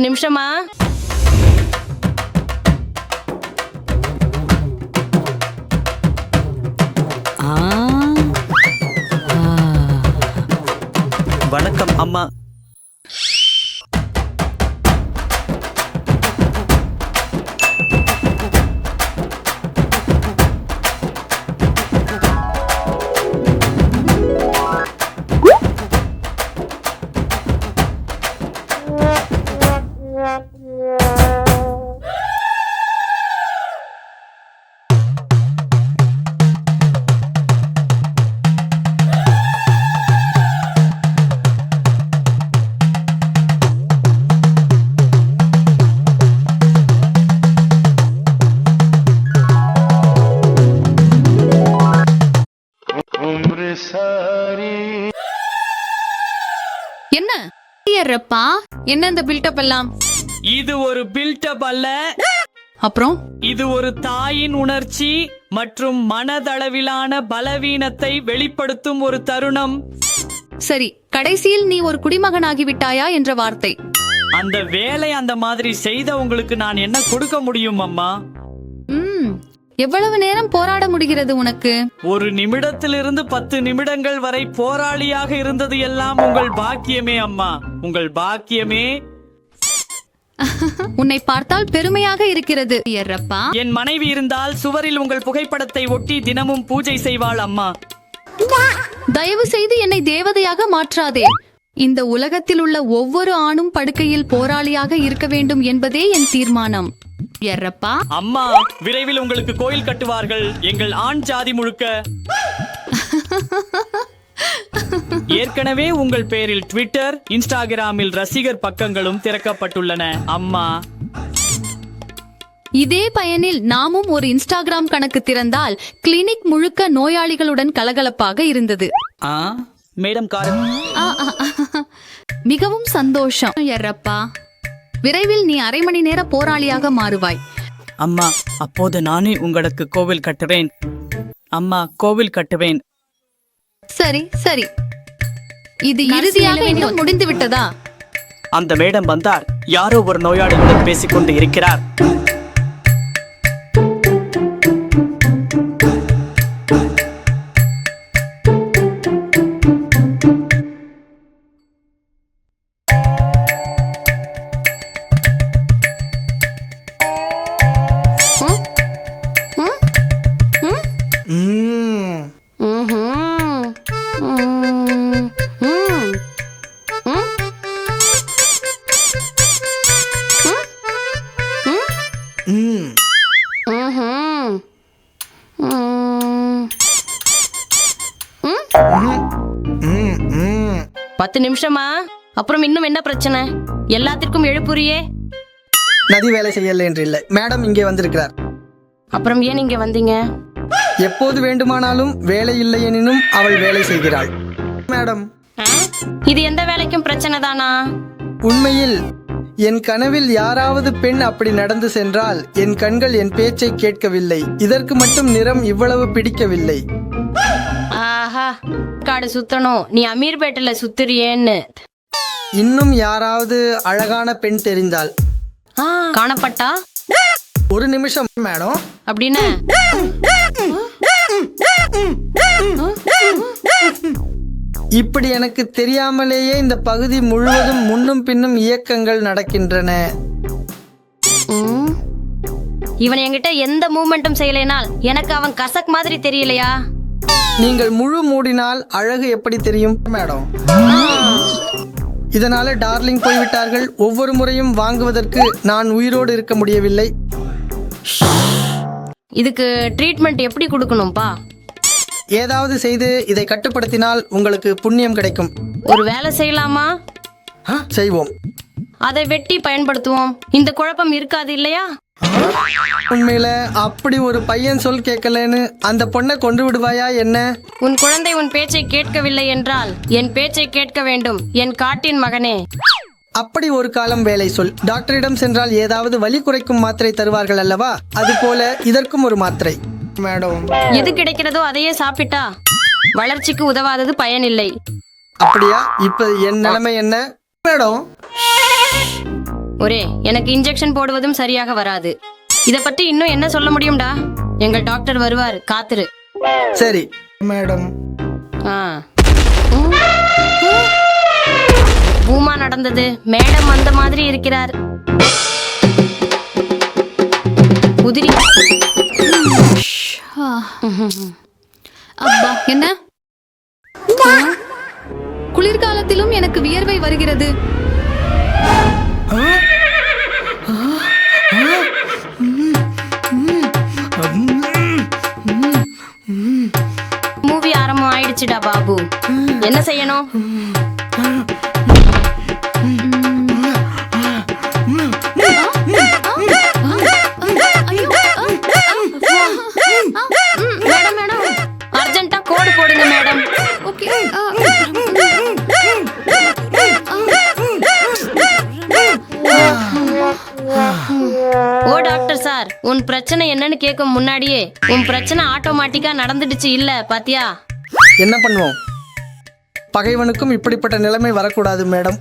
பத்து நிமிஷமா? ஆ வணக்கம் அம்மா. என்ன? ஏறப்பா என்ன இந்த பில்டப் எல்லாம்? இது ஒரு பில்டப் அல்ல. அப்புறம்? இது ஒரு தாயின் உணர்ச்சி மற்றும் மனதளவிலான பலவீனத்தை வெளிப்படுத்தும் ஒரு தருணம். சரி கடைசியில் நீ ஒரு குடிமகனாகி விட்டாயா என்ற வார்த்தை. அந்த வேலை அந்த மாதிரி செய்தவங்களுக்கு நான் என்ன கொடுக்க முடியும் அம்மா? எவ்வளவு நேரம் போராட முடிகிறது உனக்கு? ஒரு நிமிடத்திலிருந்து பத்து நிமிடங்கள் வரை போராளியாக இருந்தது எல்லாம் உங்கள் பாக்கியமே அம்மா. உங்கள் பாக்கியமே. உன்னை பார்த்தால் பெருமையாக இருக்கிறது. ஏறப்பா என் மனைவி இருந்தால் சுவரில் உங்கள் புகைப்படத்தை ஒட்டி தினமும் பூஜை செய்வாள் அம்மா. தயவு செய்து என்னை தேவதையாக மாற்றாதே. இந்த உலகத்தில் உள்ள ஒவ்வொரு ஆணும் படுக்கையில் போராளியாக இருக்க வேண்டும் என்பதே என் தீர்மானம். ஏறப்பா அம்மா விரைவில் உங்களுக்கு கோயில் கட்டுவார்கள். எங்கள் ஆண் ஜாதி முழுக்க. ஏற்கனவே உங்கள் பேரில் ட்விட்டர் இன்ஸ்டாகிராமில் ரசிகர் பக்கங்களும் திறக்கப்பட்டுள்ளன. அம்மா. இதே பயனில் நாமும் ஒரு இன்ஸ்டாகிராம் கணக்கு திறந்தால் கிளினிக் முழுக்க நோயாளிகளுடன் கலகலப்பாக இருந்தது. மேடம். மிகவும் சந்தோஷம். எர்ரப்பா விரைவில் நீ அரை மணி நேர போராளியாக மாறுவாய். அம்மா அப்போது நானே உங்களுக்கு கோவில் கட்டுவேன். அம்மா கோவில் கட்டுவேன். சரி சரி. இது இறுதியாக இன்னும் முடிந்து விட்டதா அந்த மேடம் வந்தார். யாரோ ஒரு நோயாளியுடன் பேசிக்கொண்டு இருக்கிறார். பத்து நிமிஷமா? அப்புறம் இன்னும் என்ன பிரச்சனை? எல்லாத்திற்கும் எழுப்புறியே நதி வேலை செய்யல என்று இல்லை. மேடம் இங்கே வந்திருக்கிறார். அப்புறம் ஏன் இங்க வந்தீங்க? எப்போது வேண்டுமானாலும் வேலை இல்லை எனினும் அவள் வேலை செய்கிறாள். மேடம். ஆ? இது எந்த வேலைக்கும் பிரச்சனை தானா? உண்மையில் என் கனவில் யாராவது பெண் அப்படி நடந்து சென்றால் என் கண்கள் என் பேச்சை கேட்கவில்லை. இதற்கு மட்டும் நிறம் இவ்வளவு பிடிக்கவில்லை. காடு சுத்தணும். நீ அமீர்பேட்டில் சுத்துறியேன்னு. இன்னும் யாராவது அழகான பெண் தெரிந்தால்? காணப்பட்டா? ஒரு நிமிஷம் மேடம். அப்படின்னு? இப்படி எனக்கு தெரியாமலேயே இந்த பகுதி முழுவதும் முன்னும் பின்னும் இயக்கங்கள் நடக்கின்றன. இவன் என்கிட்ட எந்த மூமெண்ட்டும் செய்யலைனால் எனக்கு அவன் கசக் மாதிரி தெரியலையா? நீங்கள் முழு மூடினால் அழகு எப்படி தெரியும்? மேடம். இதனால டார்லிங் போய்விட்டார்கள். ஒவ்வொரு முறையும் வாங்குவதற்கு நான் உயிரோடு இருக்க முடியவில்லை. இதுக்கு ட்ரீட்மெண்ட் எப்படி கொடுக்கணும்பா? ஏதாவது செய்து இதை கட்டுப்படுத்தினால் உங்களுக்கு புண்ணியம் கிடைக்கும். ஒரு வேலை செய்யலாமா? செய்வோம். அதை வெட்டி பயன்படுத்துவோம். இந்த குழப்பம் இருக்காது இல்லையா? உண்மையில அப்படி ஒரு பையன் சொல் கேட்கலன்னு அந்த பொண்ணை கொண்டு விடுவாயா என்ன? உன் குழந்தை உன் பேச்சை கேட்கவில்லை என்றால் என் பேச்சை கேட்க வேண்டும். என் காட்டின் மகனே. அப்படி ஒரு காலம் வேலை சொல். டாக்டரிடம் சென்றால் ஏதாவது வலி குறைக்கும் மாத்திரை தருவார்கள் அல்லவா? அதுபோல இதற்கும் ஒரு மாத்திரை. மேடம். எது கிடைக்கிறதோ அதையே சாப்பிட்டா வளர்ச்சிக்கு உதவாதது பயனில்லை. அப்படியா? இப்ப என் நிலைமை என்ன? மேடம். ஒரே எனக்கு இன்ஜெக்ஷன் போடுவதும் சரியாக வராது. இத பத்தி இன்னும் என்ன சொல்ல முடியும்டா? எங்கள் டாக்டர் வருவார் காத்துரு. சரி மேடம். ஆ. பூமா நடந்தது. மேடம் வந்த மாதிரி இருக்கிறார். உதிரி. அப்பா என்ன? குளிர்காலத்திலும் எனக்கு வியர்வை வருகிறது. ஆரம்பம் பாபு. என்ன செய்யணும்? Madam madam. அர்ஜென்ட்டா கோடு போடுங்க மேடம். ஓ டாக்டர் சார் உன் பிரச்சனை என்னன்னு கேட்கும் முன்னாடியே உன் பிரச்சனை ஆட்டோமேட்டிக்கா நடந்துடுச்சு இல்ல பாத்தியா? என்ன பண்ணுவோம்? பகைவனுக்கும் இப்படிப்பட்ட நிலைமை வரக்கூடாது மேடம்.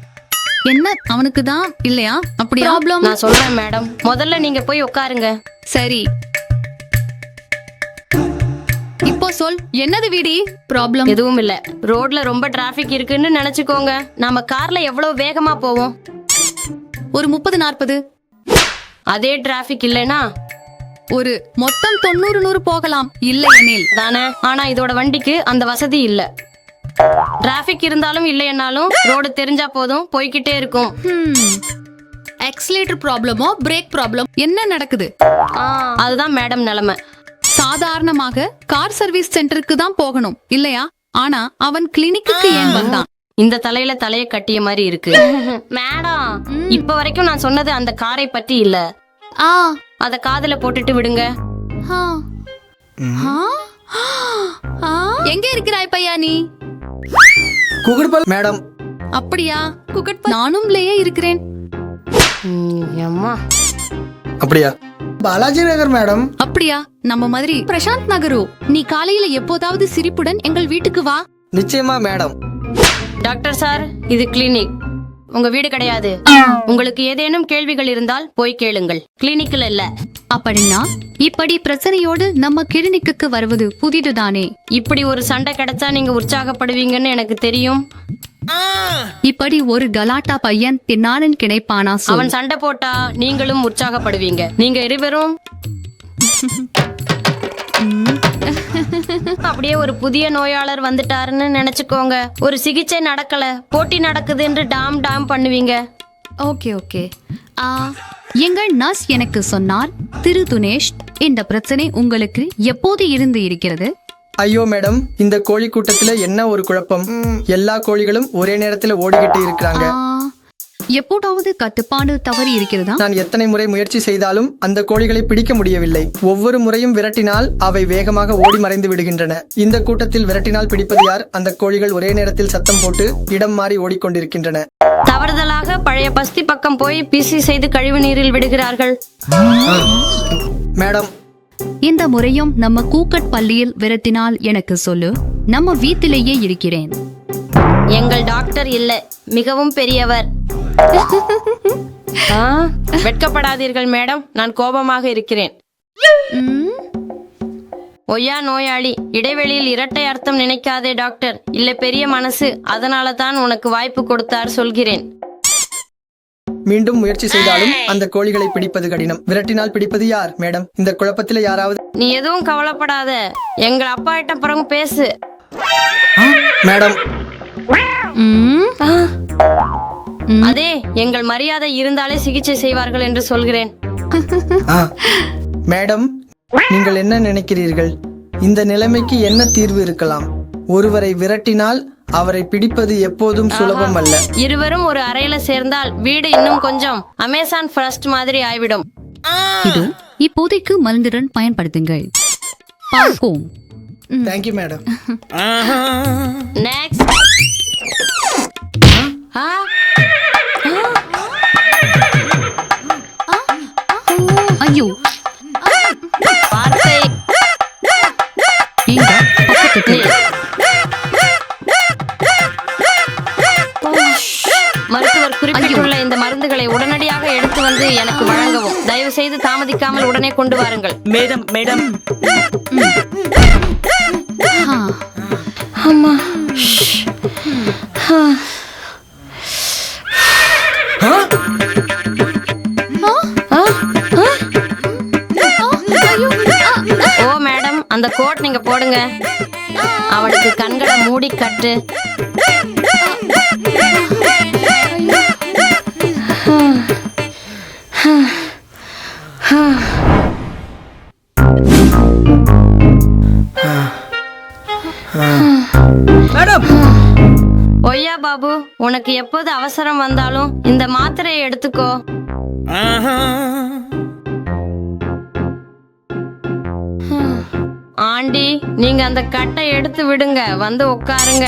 என்ன? அவனுக்கு தான்? இல்லையா? அப்படி ப்ராப்ளம் நான் சொல்றேன் மேடம். முதல்ல நீங்க போய் உட்காருங்க. சரி. இப்போ சொல் என்னது வீடி? ப்ராப்ளம் எதுவும் இல்ல. ரோட்ல ரொம்ப டிராபிக் இருக்குன்னு நினைச்சுக்கோங்க. நாம கார்ல எவ்வளவு வேகமா போவோம்? ஒரு முப்பது நாற்பது. அதே டிராபிக் இல்லைனா ஒரு மொத்தம் தொண்ணூறு நூறு போகலாம். இல்லை எனில் தானே? ஆனா இதோட வண்டிக்கு அந்த வசதி இல்ல. டிராபிக் இருந்தாலும் இல்லைன்னாலும் ரோடு தெரிஞ்சா போதும் போய்கிட்டே இருக்கும். எக்ஸலேட்டர் ப்ராப்ளமோ பிரேக் ப்ராப்ளம் என்ன நடக்குது? அதுதான் மேடம் நிலைமை. சாதாரணமாக கார் சர்வீஸ் சென்டருக்கு தான் போகணும் இல்லையா? ஆனா அவன் கிளினிக்கு ஏன் வந்தான் இந்த தலையில தலைய கட்டிய மாதிரி இருக்கு. மேடம் இப்ப வரைக்கும் நான் சொன்னது அந்த காரை பத்தி இல்ல. ஆ. அத காதுல போட்டுட்டு விடுங்க. ஆ. ஆ? ஆ? எங்க இருக்கிறாய் பையா நீ? குகுடுபல் மேடம். அப்படியா? குக்கட் நானும் லேயே இருக்கிறேன். ம், அம்மா அப்படியா? பாலாஜி நகர் மேடம். அப்படியா? நம்ம மாதிரி பிரசாந்த் நகரு நீ காலையில எப்போதாவது சிரிப்புடன் எங்கள் வீட்டுக்கு வா. நிச்சயமா மேடம். டாக்டர் சார் இது கிளினிக். உங்க வீடு கிடையாது. உங்களுக்கு ஏதேனும் கேள்விகள் இருந்தால் போய் கேளுங்கள். கிளினிக்ல இல்ல. அப்படின்னா இப்படி பிரச்சனையோடு நம்ம கிளினிக்கு வருவது புதிதுதானே? இப்படி ஒரு சண்டை கிடைச்சா நீங்க உற்சாகப்படுவீங்கன்னு எனக்கு தெரியும். இப்படி ஒரு கலாட்டா பையன் தின்னானன் கிடைப்பானா. அவன் சண்டை போட்டா நீங்களும் உற்சாகப்படுவீங்க. நீங்க இருவரும். அப்படியே ஒரு புதிய நோயாளர் வந்துட்டாருன்னு நினைச்சுக்கோங்க. ஒரு சிகிச்சை நடக்கல. போட்டி நடக்குதுன்னு டாம் டாம் பண்ணுவீங்க. Okay okay. ஆ, எங்கள் நர்ஸ் எனக்கு சொன்னார் திரு துனேஷ் இந்த பிரச்சனை உங்களுக்கு எப்போது இருந்து இருக்கிறது? ஐயோ மேடம் இந்த கோழி கூட்டத்துல என்ன ஒரு குழப்பம்? எல்லா கோழிகளும் ஒரே நேரத்துல ஓடிக்கிட்டு இருக்கிறாங்க. ஆ, எப்போதாவது கட்டுப்பாடு தவறி இருக்கிறதா? நான் எத்தனை முறை முயற்சி செய்தாலும் அந்த கோழிகளை பிடிக்க முடியவில்லை. ஒவ்வொரு முறையும் விரட்டினால் அவை வேகமாக ஓடி மறைந்து விடுகின்றன. இந்த கூட்டத்தில் விரட்டினால் பிடிப்பது யார்? அந்த கோழிகள் ஒரே நேரத்தில் சத்தம் போட்டு இடம் மாறி ஓடிக்கொண்டிருக்கின்றன. தவறுதலாக பழைய பஸ்தி பக்கம் போய் பிசி செய்து கழிவு நீரில் விடுகிறார்கள். மேடம். இந்த முறையும் நம்ம கூக்கட் பள்ளியில் விரட்டினால் எனக்கு சொல்லு. நம்ம வீட்டிலேயே இருக்கிறேன். எங்கள் டாக்டர் இல்ல. மிகவும் பெரியவர். வெட்கப்படாதீர்கள் மேடம். நான் கோபமாக இருக்கிறேன். ஒய்யா நோயாளி இடைவெளியில் இரட்டை அர்த்தம் நினைக்காதே டாக்டர். இல்ல பெரிய மனசு. அதனால தான் உனக்கு வாய்ப்பு கொடுத்தார் சொல்கிறேன். மீண்டும் முயற்சி செய்தாலும் அந்த கோழிகளை பிடிப்பது கடினம். விரட்டினால் பிடிப்பது யார் மேடம்? இந்த குழப்பத்தில் யாராவது நீ எதுவும் கவலைப்படாத. எங்க அப்பா கிட்ட பிறகு பேசு. மேடம். அதே எங்கள் மரியாதை இருந்தாலே சிகிச்சை செய்வார்கள் என்று சொல்கிறேன். ஆ, மேடம் நீங்கள் என்ன நினைக்கிறீர்கள்? இந்த நிலைமைக்கு என்ன தீர்வு இருக்கலாம்? ஒருவரை விரட்டினால் அவரை பிடிப்பது எப்போதும் சுலபம் அல்ல. இருவரும் ஒரு அறையில சேர்ந்தால் வீடு இன்னும் கொஞ்சம் அமேசான் ஃபர்ஸ்ட் மாதிரி ஆய்விடும். இது? இப்போதைக்கு மருந்துடன் பயன்படுத்துங்கள். பார்ப்போம். தேங்க்யூ மேடம் நெக்ஸ்ட் ஐயோ எங்க பக்கத்துக்கு மருத்துவர் குறிப்பிட்டுள்ள இந்த மருந்துகளை உடனடியாக எடுத்து வந்து எனக்கு வழங்கவும் தயவு செய்து தாமதிக்காமல் உடனே கொண்டு வாருங்கள் மேடம் மேடம் அம்மா அந்த கோட் நீங்க போடுங்க. அவளுக்கு கண்களை மூடி கட்டு. மேடம். ஒய்யா பாபு உனக்கு எப்போது அவசரம் வந்தாலும் இந்த மாத்திரையை எடுத்துக்கோ. ஆண்டி நீங்க அந்த கட்டை எடுத்து விடுங்க வந்து உட்காருங்க.